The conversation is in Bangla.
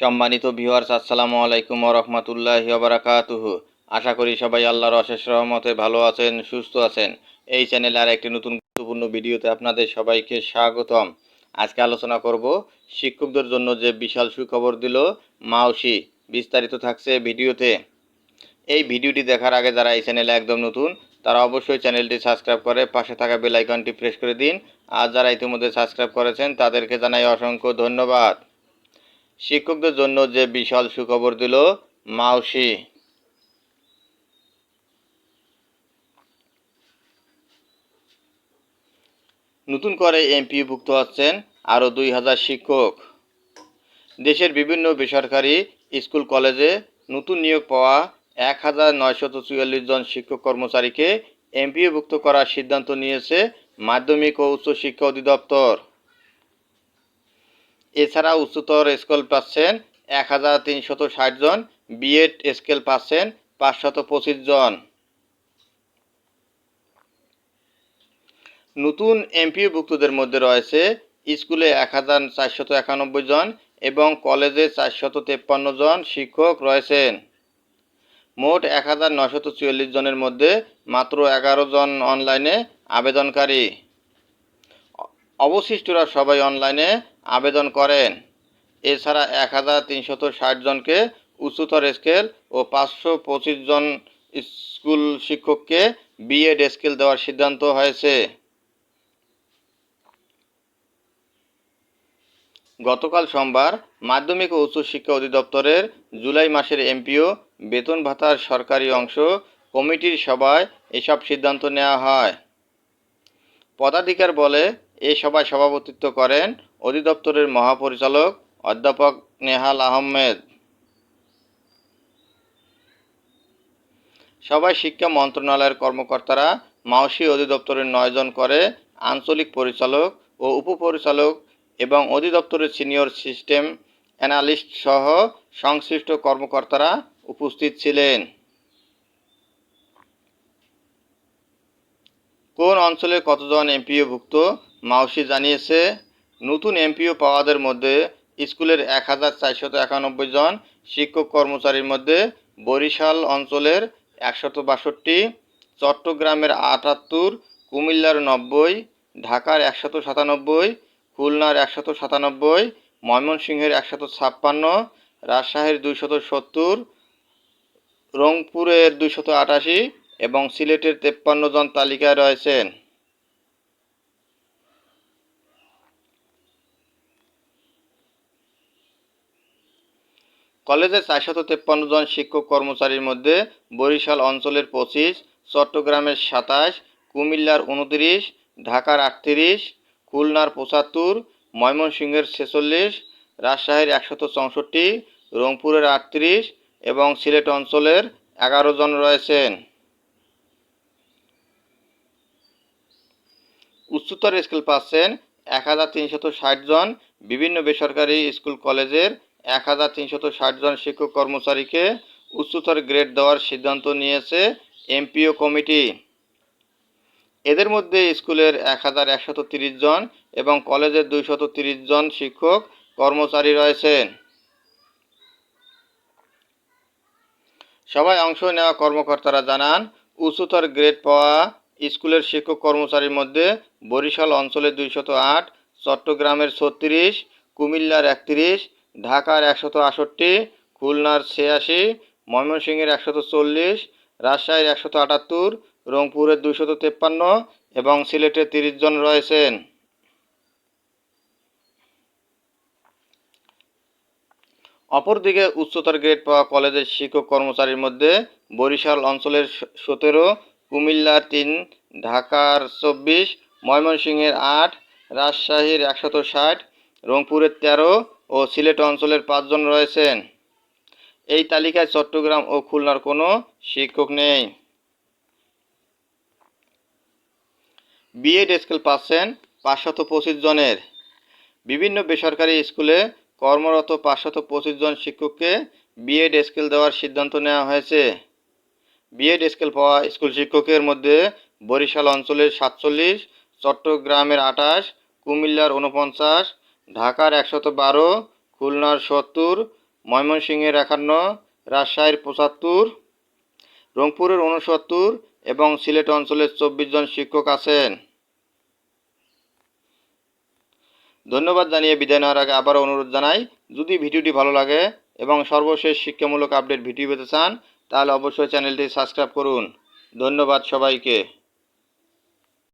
সম্মানিত ভিউয়ার্স আসসালামু আলাইকুম রহমতুল্লাহ বারাকাতুহ। আশা করি সবাই আল্লাহর অশেষ রহমতে ভালো আছেন, সুস্থ আছেন। এই চ্যানেলে আর একটি নতুন গুরুত্বপূর্ণ ভিডিওতে আপনাদের সবাইকে স্বাগতম। আজকে আলোচনা করব শিক্ষকদের জন্য যে বিশাল সুখবর দিল মাউসি, বিস্তারিত থাকছে ভিডিওতে। এই ভিডিওটি দেখার আগে যারা এই চ্যানেলে একদম নতুন, তারা অবশ্যই চ্যানেলটি সাবস্ক্রাইব করে পাশে থাকা বেল আইকনটি প্রেস করে দিন। আর যারা ইতিমধ্যে সাবস্ক্রাইব করেছেন, তাদেরকে জানাই অসংখ্য ধন্যবাদ। শিক্ষকদের জন্য যে বিশাল সুখবর দিল মাউসি। নতুন করে এমপিভুক্ত হচ্ছেন আরও দুই হাজার শিক্ষক। দেশের বিভিন্ন বেসরকারি স্কুল কলেজে নতুন নিয়োগ পাওয়া এক হাজার নয়শত চুয়াল্লিশ জন শিক্ষক কর্মচারীকে এমপিওভুক্ত করার সিদ্ধান্ত নিয়েছে মাধ্যমিক ও উচ্চ শিক্ষা অধিদপ্তর। এছাড়া উচ্চতর স্কেল পাচ্ছেন এক হাজার তিনশত ষাট জন বিএড স্কেল পাচ্ছেন পাঁচশত পঁচিশ জন। নতুন এমপিওভুক্তদের মধ্যে রয়েছে স্কুলে এক হাজার চারশত একানব্বই জন এবং কলেজে চারশত তেপ্পান্ন জন শিক্ষক রয়েছেন। মোট এক হাজার নশত চুয়াল্লিশ জনের মধ্যে মাত্র এগারো জন অনলাইনে আবেদনকারী। অবশিষ্টরা সবাই অনলাইনে আবেদন করেন। এছাড়া এক হাজার তিনশত ষাট জনকে উচ্চতর স্কেল ও পাঁচশো পঁচিশ জন স্কুল শিক্ষককে বিএড স্কেল দেওয়ার সিদ্ধান্ত হয়েছে। গতকাল সোমবার মাধ্যমিক ও উচ্চশিক্ষা অধিদপ্তরের জুলাই মাসের এমপিও বেতন ভাতার সরকারি অংশ কমিটির সভায় এসব সিদ্ধান্ত নেওয়া হয়। পদাধিকার বলে এ সভায় সভাপতিত্ব করেন অধিদপ্তরের মহাপরিচালক অধ্যাপক নেহাল আহমেদ। সবাই শিক্ষা মন্ত্রণালয়ের কর্মকর্তারা মাওসি অধিদপ্তরের নয়জন করে আঞ্চলিক পরিচালক ও উপপরিচালক এবং অধিদপ্তরের সিনিয়র সিস্টেম অ্যানালিস্ট সহ সংশ্লিষ্ট কর্মকর্তারা উপস্থিত ছিলেন। কোন অঞ্চলে কতজন এমপিওভুক্ত মাউসি জানিয়েছে, নতুন এমপিও পাওয়াদের মধ্যে স্কুলের এক হাজার চারশত একানব্বই জন শিক্ষক কর্মচারীর মধ্যে বরিশাল অঞ্চলের একশত বাষট্টি, চট্টগ্রামের আটাত্তর, কুমিল্লার নব্বই, ঢাকার একশত সাতানব্বই, খুলনার একশত সাতানব্বই, ময়মনসিংহের একশত ছাপ্পান্ন, রাজশাহীর দুইশত সত্তর, রংপুরের দুইশত আটাশি এবং সিলেটের তেপ্পান্ন জন তালিকায় রয়েছেন। কলেজে চারশত তেপ্পান্ন জন শিক্ষক কর্মচারীর মধ্যে বরিশাল অঞ্চলের পঁচিশ, চট্টগ্রামের সাতাশ, কুমিল্লার উনত্রিশ ঢাকার আটত্রিশ, খুলনার পঁচাত্তর, ময়মনসিংহের ছেচল্লিশ, রাজশাহীর একশত চৌষট্টি, রংপুরের আটত্রিশ এবং সিলেট অঞ্চলের এগারো জন রয়েছেন। উচ্চতর স্কুল পাচ্ছেন এক হাজার তিনশত ষাট জন বিভিন্ন বেসরকারি স্কুল কলেজের এক হাজার তিনশত ষাট জন শিক্ষক কর্মচারীকে উচ্চতর গ্রেড দেওয়ার সিদ্ধান্ত নিয়েছে এমপিও কমিটি। এদের মধ্যে স্কুলের এক হাজার একশত তিরিশ জন এবং কলেজের দুইশত তিরিশ জন শিক্ষক কর্মচারী রয়েছেন সবাই অংশ নেওয়া কর্মকর্তারা জানান, উচ্চতর গ্রেড পাওয়া স্কুলের শিক্ষক কর্মচারীর মধ্যে বরিশাল অঞ্চলের দুইশত আট, চট্টগ্রামের ছত্রিশ, কুমিল্লার একত্রিশ ঢাকার একশত আষট্টি খুলনার ছিয়াশি, ময়মনসিংহের একশত চল্লিশ, রাজশাহীর একশত আটাত্তর, রংপুরের দুইশত তেপ্পান্ন এবং সিলেটের তিরিশ জন রয়েছেন। অপরদিকে উচ্চতর গ্রেড পাওয়া কলেজের শিক্ষক কর্মচারীর মধ্যে বরিশাল অঞ্চলের সতেরো, কুমিল্লার তিন, ঢাকার চব্বিশ, ময়মনসিংহের আট, রাজশাহীর একশত ষাট, রংপুরের তেরো ও সিলেট অঞ্চলের পাঁচজন রয়েছেন। এই তালিকায় চট্টগ্রাম ও খুলনার কোনো শিক্ষক নেই। বিএড স্কেল পাচ্ছেন পাঁচশত পঁচিশ জনের। বিভিন্ন বেসরকারি স্কুলে কর্মরত পাঁচশত পঁচিশ জন শিক্ষককে বিএড স্কেল দেওয়ার সিদ্ধান্ত নেওয়া হয়েছে। বিএড স্কেল পাওয়া স্কুল শিক্ষকের মধ্যে বরিশাল অঞ্চলের সাতচল্লিশ, চট্টগ্রামের আঠাশ, কুমিল্লার উনপঞ্চাশ ঢাকার একশত বারো, খুলনার সত্তর, ময়মনসিংহের একান্ন, রাজশাহীর পঁচাত্তর, রংপুরের উনসত্তর এবং সিলেট অঞ্চলের চব্বিশ জন শিক্ষক আছেন। ধন্যবাদ জানিয়ে বিদায় নেওয়ার আগে আবারও অনুরোধ জানাই, যদি ভিডিওটি ভালো লাগে এবং সর্বশেষ শিক্ষামূলক আপডেট ভিডিও পেতে চান, তাহলে অবশ্যই চ্যানেলটি সাবস্ক্রাইব করুন। ধন্যবাদ সবাইকে।